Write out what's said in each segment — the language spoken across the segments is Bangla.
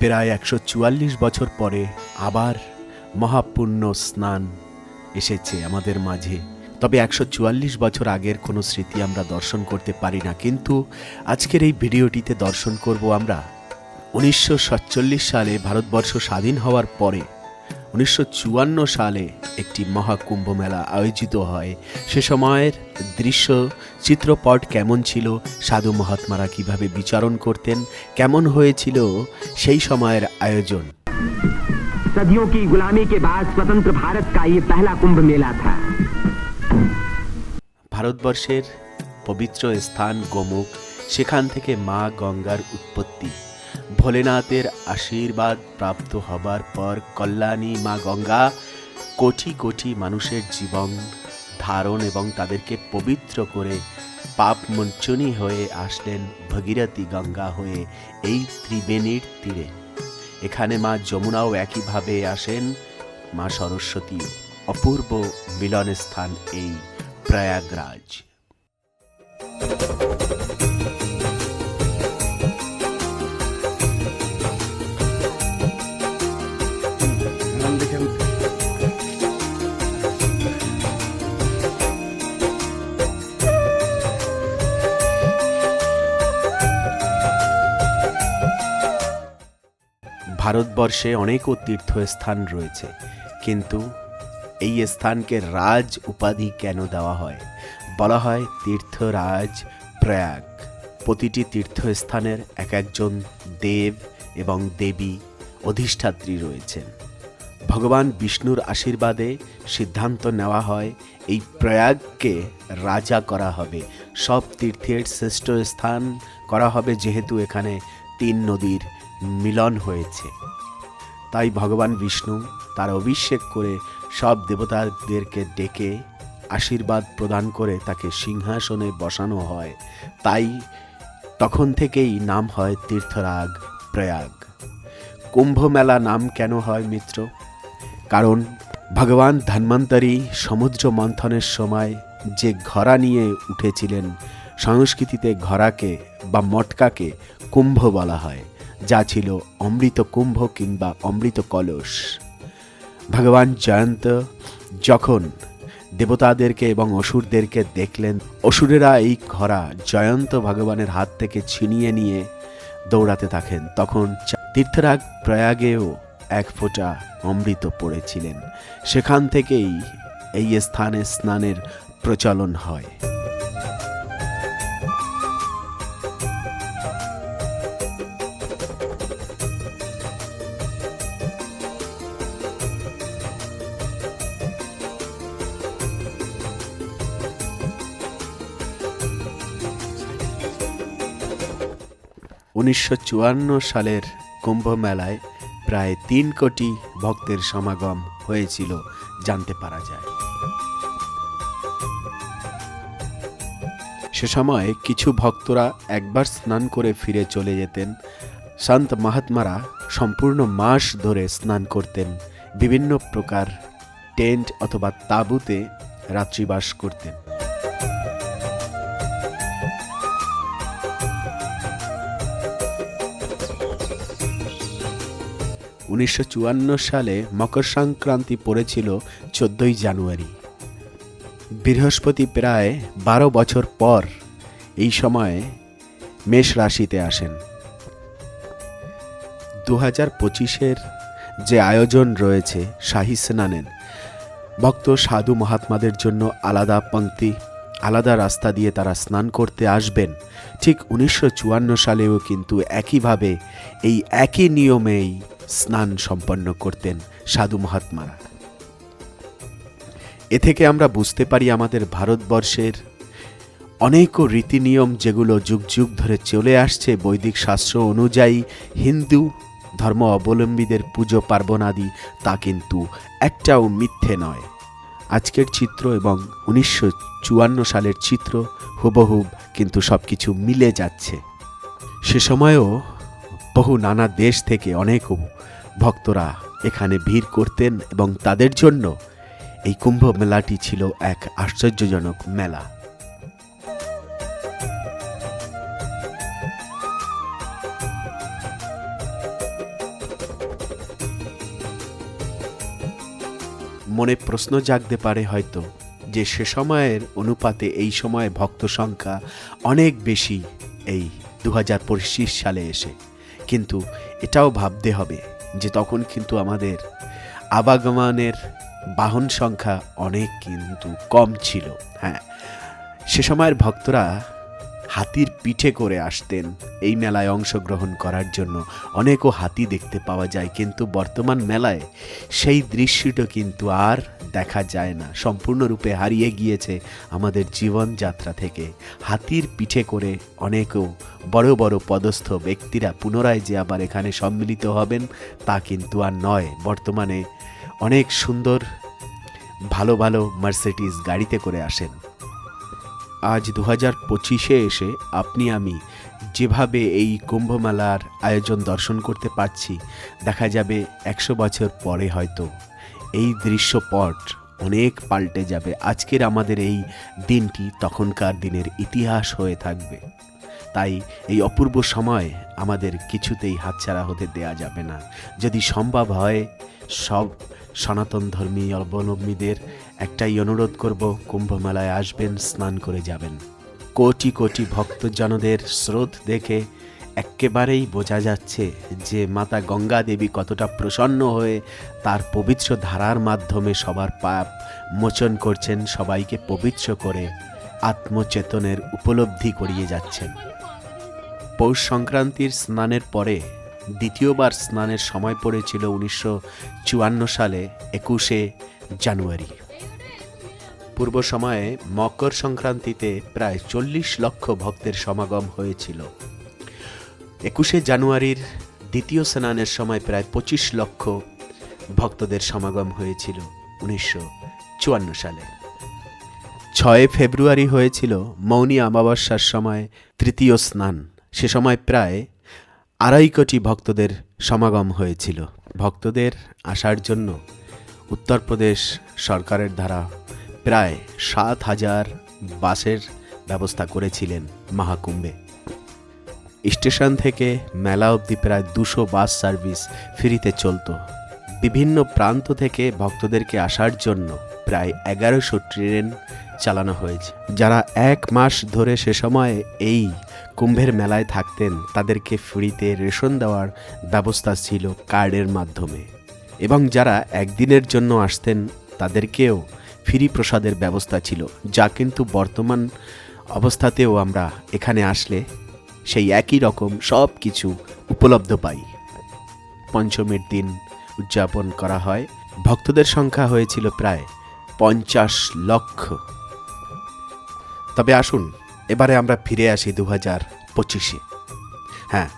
প্রায় একশো চুয়াল্লিশ বছর পরে আবার মহাপুণ্য স্নান এসেছে আমাদের মাঝে। তবে একশো চুয়াল্লিশ বছর আগের কোনো স্মৃতি আমরা দর্শন করতে পারি না, কিন্তু আজকের এই ভিডিওটিতে দর্শন করব আমরা। উনিশশো সাতচল্লিশ সালে ভারতবর্ষ স্বাধীন হওয়ার পরে উনিশশো চুয়ান্ন সালে একটি মহাকুম্ভ মেলা আয়োজিত হয় সে সময়ের দৃশ্য চিত্রপট কেমন ছিল সাধু মহাত্মারা কিভাবে বিচারণ করতেন কেমন হয়েছিল সেই সময়ের আয়োজন सदियों की गुलामी के बाद स्वतंत्र भारत का ये पहला कुंभ मेला था ভারতবর্ষের পবিত্র স্থান গোমুখ সেখান থেকে মা গঙ্গার উৎপত্তি ভোলেনাথের আশীর্বাদ প্রাপ্ত হবার পর কল্যাণী মা গঙ্গা কোটি কোটি মানুষের জীবন ধারণ এবং তাদেরকে পবিত্র করে পাপ মঞ্চনী হয়ে আসলেন ভগীরথী গঙ্গা হয়ে এই ত্রিবেণীর তীরে। এখানে মা যমুনাও একইভাবে আসেন। মা সরস্বতী অপূর্ব মিলন স্থান এই প্রয়াগরাজ। ভারতবর্ষে অনেকও তীর্থস্থান রয়েছে, কিন্তু এই স্থানকে রাজ উপাধি কেন দেওয়া হয়? বলা হয় তীর্থরাজ প্রয়াগ। প্রতিটি তীর্থস্থানের এক একজন দেব এবং দেবী অধিষ্ঠাত্রী রয়েছেন। ভগবান বিষ্ণুর আশীর্বাদে সিদ্ধান্ত নেওয়া হয়, এই প্রয়াগকে রাজা করা হবে। সব তীর্থের শ্রেষ্ঠ স্থান করা হবে যেহেতু এখানে তিন নদীর মিলন হয়েছে। তাই ভগবান বিষ্ণু তার অভিষেক করে সব দেবতাদেরকে ডেকে আশীর্বাদ প্রদান করে তাকে সিংহাসনে বসানো হয়। তাই তখন থেকেই নাম হয় তীর্থরাগ প্রয়াগ। কুম্ভ মেলা নাম কেন হয় মিত্র? কারণ ভগবান ধন্বন্তরী সমুদ্র মন্থনের সময় যে ঘোড়া নিয়ে উঠেছিলেন, সংস্কৃতিতে ঘোড়াকে বা মটকাকে কুম্ভ বলা হয়। যা ছিল অমৃত কুম্ভ কিংবা অমৃত কলস। ভগবান জয়ন্ত যখন দেবতাদেরকে এবং অসুরদেরকে দেখলেন, অসুরেরা এই ঘোড়া জয়ন্ত ভগবানের হাত থেকে ছিনিয়ে নিয়ে দৌড়াতে থাকেন, তখন তীর্থরাগ প্রয়াগেও এক ফোঁটা অমৃত পড়েছিলেন। সেখান থেকেই এই স্থানে স্নানের প্রচলন হয়। উনিশশো চুয়ান্ন সালের কুম্ভ মেলায় প্রায় তিন কোটি ভক্তের সমাগম হয়েছিল, জানতে পারা যায়। সে সময় কিছু ভক্তরা একবার স্নান করে ফিরে চলে যেতেন। সন্ত মহাত্মারা সম্পূর্ণ মাস ধরে স্নান করতেন, বিভিন্ন প্রকার টেন্ট অথবা তাঁবুতে রাত্রিবাস করতেন। উনিশশো চুয়ান্ন সালে মকর সংক্রান্তি পড়েছিল চোদ্দই জানুয়ারি। বৃহস্পতি প্রায় বারো বছর পর এই সময়ে মেষ রাশিতে আসেন। দু হাজার পঁচিশের যে আয়োজন রয়েছে, শাহী স্নানের, ভক্ত সাধু মহাত্মাদের জন্য আলাদা পংক্তি আলাদা রাস্তা দিয়ে তারা স্নান করতে আসবেন। ঠিক উনিশশো চুয়ান্ন সালেও কিন্তু একইভাবে এই একই নিয়মেই স্নান সম্পন্ন করতেন সাধু মহাত্মারা। এ থেকে আমরা বুঝতে পারি আমাদের ভারতবর্ষের অনেক রীতিনিয়ম যেগুলো যুগ যুগ ধরে চলে আসছে, বৈদিক শাস্ত্র অনুযায়ী হিন্দু ধর্ম অবলম্বীদের পুজো পার্বণ আদি, তা কিন্তু একটাও মিথ্যে নয়। আজকের চিত্র এবং উনিশশো চুয়ান্ন সালের চিত্র হুবহুব কিন্তু সব কিছু মিলে যাচ্ছে। সে সময়ও বহু নানা দেশ থেকে অনেক ভক্তরা এখানে ভিড় করতেন এবং তাদের জন্য এই কুম্ভ মেলাটি ছিল এক আশ্চর্যজনক মেলা। মনে প্রশ্ন জাগতে পারে হয়তো যে সে সময়ের অনুপাতে এই সময়ে ভক্ত সংখ্যা অনেক বেশি এই দু হাজার পঁচিশ সালে এসে। কিন্তু এটাও ভাবতে হবে যে তখন কিন্তু আমাদের আবাগমনের বাহন সংখ্যা অনেক কিন্তু কম ছিল। হ্যাঁ সে সময়ের ভক্তরা হাতির পিঠে করে আসতেন এই মেলায় অংশগ্রহণ করার জন্য। অনেকও হাতি দেখতে পাওয়া যায়, কিন্তু বর্তমান মেলায় সেই দৃশ্যটা কিন্তু আর দেখা যায় না। সম্পূর্ণরূপে হারিয়ে গিয়েছে আমাদের জীবনযাত্রা থেকে। হাতির পিঠে করে অনেকও বড় বড় পদস্থ ব্যক্তিরা পুনরায় যে আবার এখানে সম্মিলিত হবেন, তা কিন্তু আর নয়। বর্তমানে অনেক সুন্দর, ভালো ভালো মার্সিডিস গাড়িতে করে আসেন। আজ দু হাজার পঁচিশে এসে আপনি, আমি যেভাবে এই কুম্ভমেলার আয়োজন দর্শন করতে পারছি, দেখা যাবে একশো বছর পরে হয়তো। এই দৃশ্যপট অনেক পাল্টে যাবে। আজকের আমাদের এই দিনটি তখনকার দিনের ইতিহাস হয়ে থাকবে। তাই এই অপূর্ব সময় আমাদের কিছুতেই হাতছাড়া হতে দেয়া যাবে না। যদি সম্ভব হয়, সব সনাতন ধর্মী অবলম্বীদের একটাই অনুরোধ করব কুম্ভ মেলায় আসবেন, স্নান করে যাবেন। কোটি কোটি ভক্তজনদের স্রোত দেখে একেবারেই বোঝা যাচ্ছে যে মাতা গঙ্গা দেবী কতটা প্রসন্ন হয়ে তার পবিত্র ধারার মাধ্যমে সবার পাপ মোচন করছেন, সবাইকে পবিত্র করে আত্মচেতনের উপলব্ধি করিয়ে যাচ্ছেন। পৌষ সংক্রান্তির স্নানের পরে দ্বিতীয়বার স্নানের সময় পড়েছিল উনিশশো চুয়ান্ন সালে একুশে জানুয়ারি। পূর্ব সময়ে মকর সংক্রান্তিতে প্রায় চল্লিশ লক্ষ ভক্তের সমাগম হয়েছিল। একুশে জানুয়ারির দ্বিতীয় স্নানের সময় প্রায় পঁচিশ লক্ষ ভক্তদের সমাগম হয়েছিল উনিশশো চুয়ান্ন সালে। ছয় ফেব্রুয়ারি হয়েছিল মৌনী অমাবস্যার সময় তৃতীয় স্নান। সে সময় প্রায় আড়াই কোটি ভক্তদের সমাগম হয়েছিল। ভক্তদের আসার জন্য উত্তরপ্রদেশ সরকারের দ্বারা প্রায় সাত হাজার বাসের ব্যবস্থা করেছিলেন মহাকুম্ভে। স্টেশন থেকে মেলা অবধি প্রায় দুশো বাস সার্ভিস ফ্রিতে চলতো। বিভিন্ন প্রান্ত থেকে ভক্তদেরকে আসার জন্য প্রায় এগারোশো ট্রেন চালানো হয়েছে। যারা এক মাস ধরে সে সময় এই কুম্ভের মেলায় থাকতেন, তাদেরকে ফ্রিতে রেশন দেওয়ার ব্যবস্থা ছিল কার্ডের মাধ্যমে। এবং যারা একদিনের জন্য আসতেন, তাদেরকেও ফ্রি প্রসাদের ব্যবস্থা ছিল। যা কিন্তু বর্তমান অবস্থাতেও আমরা এখানে আসলে সেই একই রকম সব কিছু উপলব্ধ পাই। পঞ্চমীর দিন উদযাপন করা হয়। ভক্তদের সংখ্যা হয়েছিল প্রায় পঞ্চাশ লক্ষ। তবে আসুন, এবারে আমরা ফিরে আসি দু হাজার পঁচিশে। হ্যাঁ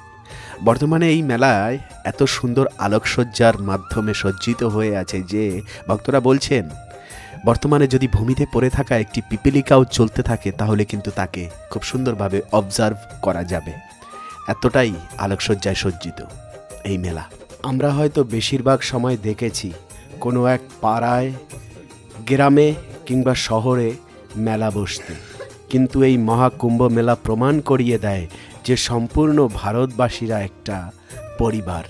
বর্তমানে এই মেলায় এত সুন্দর আলোকসজ্জার মাধ্যমে সজ্জিত হয়ে আছে যে ভক্তরা বলছেন বর্তমানে যদি ভূমিতে পড়ে থাকা একটি পিপিলিকাও চলতে থাকে, তাহলে কিন্তু তাকে খুব সুন্দরভাবে অবজার্ভ করা যাবে। এতটাই আলোকসজ্জায় সজ্জিত এই মেলা। আমরা হয়তো বেশিরভাগ সময় দেখেছি কোনো এক পাড়ায়, গ্রামে কিংবা শহরে মেলা বসতে। কিন্তু এই মহাকুম্ভ মেলা প্রমাণ করিয়ে দেয় যে সম্পূর্ণ ভারতবাসীরা একটা পরিবার।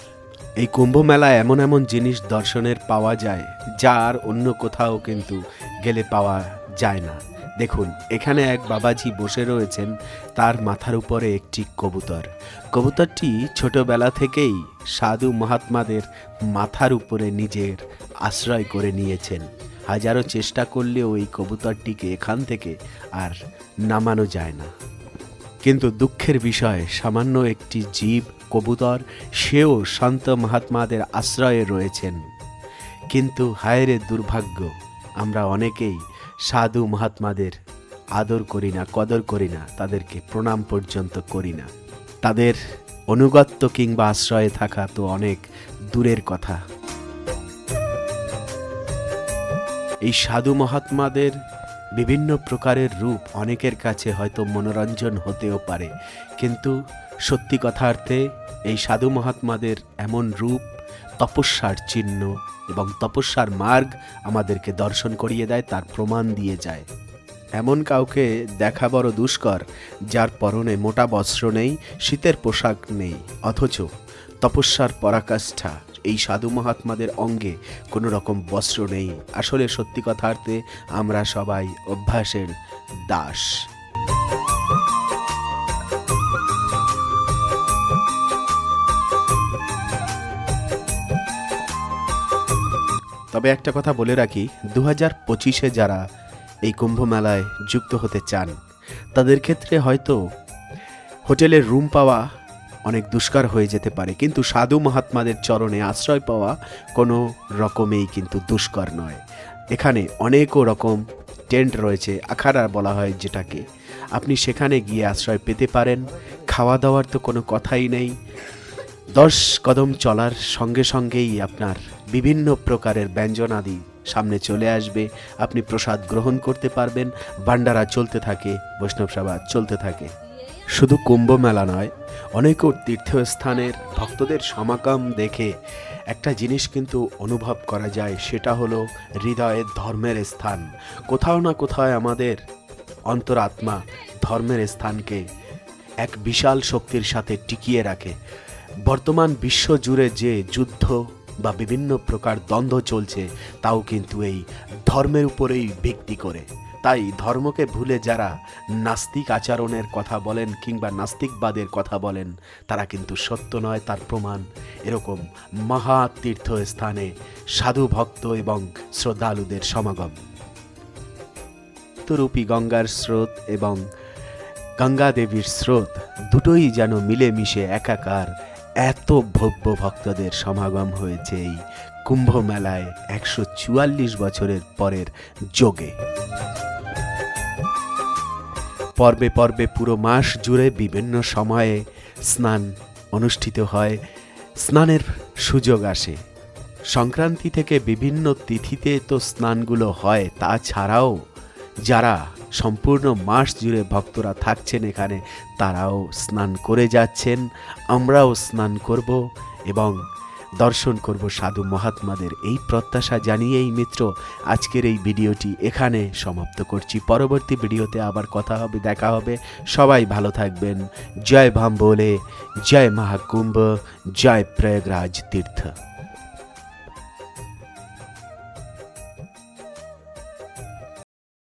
এই কুম্ভ মেলায় এমন এমন জিনিস দর্শনের পাওয়া যায়, যা আর অন্য কোথাও কিন্তু গেলে পাওয়া যায় না। দেখুন, এখানে এক বাবাজি বসে রয়েছেন, তার মাথার উপরে একটি কবুতর। কবুতরটি ছোটবেলা থেকেই সাধু মহাত্মাদের মাথার উপরে নিজের আশ্রয় করে নিয়েছেন। হাজারো চেষ্টা করলেও এই কবুতরটিকে এখান থেকে আর নামানো যায় না। কিন্তু দুঃখের বিষয়, সামান্য একটি জীব, কবুতর, সেও সন্ত মহাত্মাদের আশ্রয়ে রয়েছেন। কিন্তু হায়রে দুর্ভাগ্য, আমরা অনেকেই সাধু মহাত্মাদের আদর করি না, কদর করি না, তাদেরকে প্রণাম পর্যন্ত করি না। তাদের অনুগত্য কিংবা আশ্রয়ে থাকা তো অনেক দূরের কথা। এই সাধু মহাত্মাদের বিভিন্ন প্রকারের রূপ অনেকের কাছে হয়তো মনোরঞ্জন হতেও পারে। কিন্তু সত্যি কথার্থে এই সাধু মহাত্মাদের এমন রূপ, তপস্যার চিহ্ন এবং তপস্যার মার্গ আমাদেরকে দর্শন করিয়ে দেয়, তার প্রমাণ দিয়ে যায়। এমন কাউকে দেখা বড় দুষ্কর, যার পরনে মোটা বস্ত্র নেই, শীতের পোশাক নেই, অথচ তপস্যার পরাকাষ্ঠা এই সাধু মহাত্মাদের অঙ্গে কোনো রকম বস্ত্র নেই। আসলে সত্যি কথার্থে আমরা সবাই অভ্যাসের দাস। তবে একটা কথা বলে রাখি দু হাজার পঁচিশে যারা এই কুম্ভ মেলায় যুক্ত হতে চান, তাদের ক্ষেত্রে হয়তো হোটেলের রুম পাওয়া অনেক দুষ্কার হয়ে যেতে পারে। কিন্তু সাধু মহাত্মাদের চরণে আশ্রয় পাওয়া কোনো রকমেই কিন্তু দুষ্কর নয়। এখানে অনেকও রকম টেন্ট রয়েছে, আখাড়া বলা হয় যেটাকে। আপনি সেখানে গিয়ে আশ্রয় পেতে পারেন। খাওয়া দাওয়ার তো কোনো কথাই নেই। দশ কদম চলার সঙ্গে সঙ্গেই আপনার বিভিন্ন প্রকারের ব্যঞ্জনাদি সামনে চলে আসবে। আপনি প্রসাদ গ্রহণ করতে পারবেন। ভান্ডারা চলতে থাকে, বৈষ্ণব সভা চলতে থাকে। শুধু কুম্ভ মেলা নয় অনেকও তীর্থস্থানের ভক্তদের সমাগম দেখে একটা জিনিস কিন্তু অনুভব করা যায়, সেটা হলো হৃদয়ের ধর্মের স্থান। কোথাও না কোথাও আমাদের অন্তরাত্মা ধর্মের স্থানকে এক বিশাল শক্তির সাথে টিকিয়ে রাখে। বর্তমান বিশ্ব জুড়ে যে যুদ্ধ বা বিভিন্ন প্রকার দ্বন্দ্ব চলছে, তাও কিন্তু এই ধর্মের উপরেই ভিত্তি করে। তাই ধর্মকে ভুলে যারা নাস্তিক আচরণের কথা বলেন কিংবা নাস্তিকবাদের কথা বলেন, তারা কিন্তু সত্য নয়, তার প্রমাণ। এরকম মহা তীর্থস্থানে সাধু ভক্ত এবং শ্রদ্ধালুদের সমাগম। রূপী গঙ্গার স্রোত এবং গঙ্গা দেবীর স্রোত দুটোই যেন মিলেমিশে একাকার এত ভব্য ভক্তদের সমাগম হয়েছে এই কুম্ভ মেলায় একশো চুয়াল্লিশ বছরের পরের যোগে। পর্বে পর্বে পুরো মাস জুড়ে বিভিন্ন সময়ে স্নান অনুষ্ঠিত হয়। স্নানের সুযোগ আসে। সংক্রান্তি থেকে বিভিন্ন তিথিতে তো স্নানগুলো হয় তাছাড়াও যারা সম্পূর্ণ মাস জুড়ে ভক্তরা থাকছেন এখানে, তারাও স্নান করে যাচ্ছেন। আমরাও স্নান করব এবং দর্শন করব সাধু মহাত্মাদের এই প্রত্যাশা জানিয়েই মিত্র, আজকের এই ভিডিওটি এখানে সমাপ্ত করছি। পরবর্তী ভিডিওতে আবার কথা হবে, দেখা হবে। সবাই ভালো থাকবেন। জয় ভাম বলে জয় মহাকুম্ভ, জয় প্রয়াগরাজ তীর্থ।